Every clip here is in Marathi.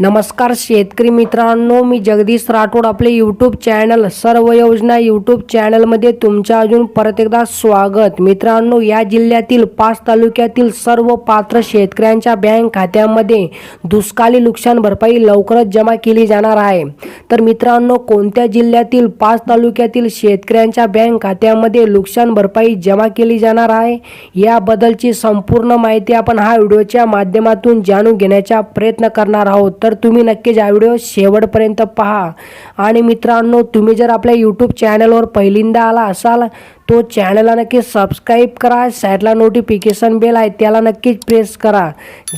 नमस्कार शेतकरी मित्रांनो मी जगदीश राठोड आपले यूट्यूब चॅनल सर्व योजना यूट्यूब चॅनलमध्ये तुमच्या अजून परत एकदा स्वागत. मित्रांनो या जिल्ह्यातील पाच तालुक्यातील सर्व पात्र शेतकऱ्यांच्या बँक खात्यामध्ये दुष्काळी नुकसान भरपाई लवकरच जमा केली जाणार आहे. तर मित्रांनो कोणत्या जिल्ह्यातील पाच तालुक्यातील शेतकऱ्यांच्या बँक खात्यामध्ये नुकसान भरपाई जमा केली जाणार आहे? याबद्दलची संपूर्ण माहिती आपण हा व्हिडिओच्या माध्यमातून जाणून घेण्याचा प्रयत्न करणार आहोत. तर तुम्ही नक्कीच हा व्हिडिओ शेवटपर्यंत पहा. आणि मित्रांनो तुम्ही जर आपल्या यूट्यूब चॅनलवर पहिल्यांदा आला असाल तो चॅनलला नक्की सबस्क्राईब करा. साईडला नोटिफिकेशन बेल आहे त्याला नक्कीच प्रेस करा.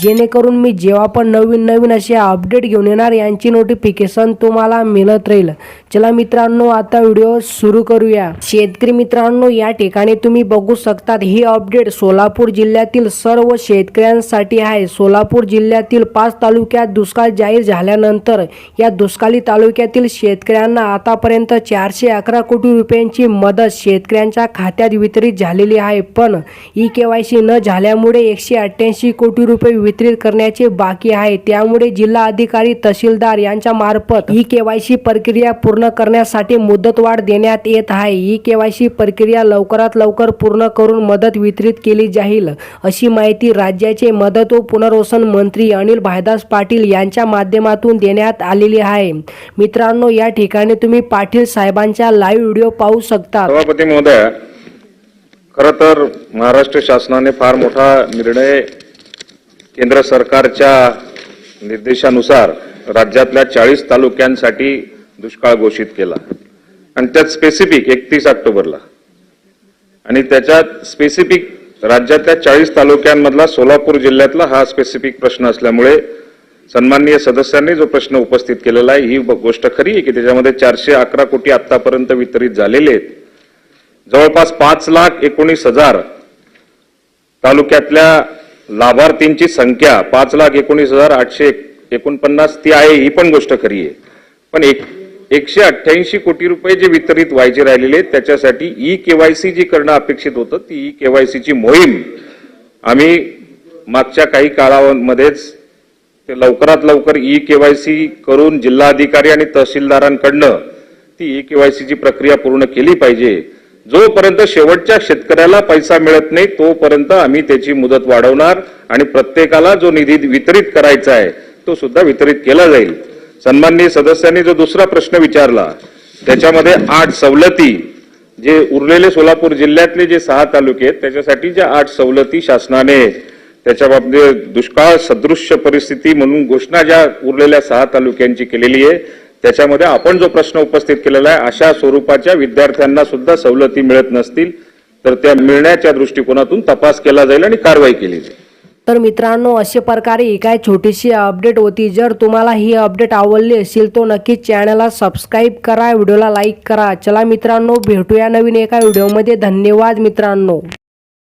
जेणेकरून मी जेव्हा पण नवीन नवीन असे अपडेट घेऊन येणार यांची नोटिफिकेशन तुम्हाला मिळत राहील. चला मित्रांनो आता व्हिडिओ सुरू करूया. शेतकरी मित्रांनो या ठिकाणी तुम्ही बघू शकतात ही अपडेट सोलापूर जिल्ह्यातील सर्व शेतकऱ्यांसाठी आहे. सोलापूर जिल्ह्यातील पाच तालुक्यात दुष्काळ जाहीर झाल्यानंतर या दुष्काळी तालुक्यातील शेतकऱ्यांना आतापर्यंत चारशे अकरा कोटी रुपयांची मदत शेतकऱ्यांच्या खात्यात वितरित झालेली आहे. पण ई के वाय सी न झाल्यामुळे एकशे अठ्ठ्याऐंशी कोटी रुपये वितरित करण्याचे बाकी आहे. त्यामुळे जिल्हा अधिकारी तहसीलदार यांच्या मार्फत ई के वाय सी प्रक्रिया पूर्ण करण्यासाठी मुदतवाढ देण्यात येत आहे. ई के वाय सी प्रक्रिया लवकरात लवकर पूर्ण करून मदत वितरित केली जाईल अशी माहिती राज्याचे मदत व पुनर्वसन मंत्री अनिल भायदास पाटील यांच्या माध्यमातून देण्यात आलेली आहे. मित्रांनो या ठिकाणी तुम्ही पाटील साहेबांचा लाईव्ह व्हिडिओ पाहू शकता. सभापती महोदय खरं तर महाराष्ट्र शासनाने फार मोठा निर्णय केंद्र सरकारच्या निर्देशानुसार राज्यातल्या चाळीस तालुक्यांसाठी दुष्काळ घोषित केला. आणि त्यात स्पेसिफिक एकतीस ऑक्टोबरला. आणि त्याच्यात स्पेसिफिक राज्यातल्या चाळीस तालुक्यांमधला सोलापूर जिल्ह्यातला हा स्पेसिफिक प्रश्न असल्यामुळे सन्माननीय सदस्यांनी जो प्रश्न उपस्थित केलेला आहे ही गोष्ट खरी आहे की त्याच्यामध्ये चारशे अकरा कोटी आतापर्यंत वितरित झालेले आहेत. जवळपास पाच लाख एकोणीस हजार तालुक्यातल्या लाभार्थींची संख्या पाच लाख एकोणीस हजार आठशे एकोणपन्नास ती आहे ही पण गोष्ट खरी आहे. पण एक एकशे अठ्ठ्याऐंशी कोटी रुपये जे वितरित व्हायचे राहिलेले आहेत त्याच्यासाठी ई केवायसी जी करणं अपेक्षित होतं. ती ई केवायसीची मोहीम आम्ही मागच्या काही काळामध्येच ते लवकरात लवकर ई केवायसी करून जिल्हाधिकारी आणि तहसीलदारांकडनं ती ई केवायसीची प्रक्रिया पूर्ण केली पाहिजे. जोपर्यंत शेवटच्या शेतकऱ्याला पैसा मिळत नाही तोपर्यंत आम्ही त्याची मुदत वाढवणार आणि प्रत्येकाला जो निधी वितरित करायचा आहे तो सुद्धा वितरित केला जाईल. सन्माननीय सदस्यांनी जो दुसरा प्रश्न विचारला त्याच्यामध्ये आठ सवलती जे उरलेले सोलापूर जिल्ह्यातले जे सहा तालुके आहेत त्याच्यासाठी ज्या आठ सवलती शासनाने त्याच्या बाबतीत दुष्काळ सदृश्य परिस्थिती म्हणून घोषणा ज्या उरलेल्या सहा तालुक्यांची केलेली आहे त्याच्यामध्ये आपण जो प्रश्न उपस्थित केलेला आहे अशा स्वरूपाच्या विद्यार्थ्यांना सुद्धा सवलती मिळत नसतील तर त्या मिळण्याच्या दृष्टिकोनातून तपास केला जाईल आणि कारवाई केली जाईल. तर मित्रांनो अशा प्रकारे ही काय छोटीशी अपडेट होती. जर तुम्हाला ही अपडेट आवडली असेल तो नक्कीच चॅनलला सबस्क्राईब करा व्हिडिओला लाईक करा. चला मित्रांनो भेटूया नवीन एका व्हिडिओमध्ये धन्यवाद मित्रांनो.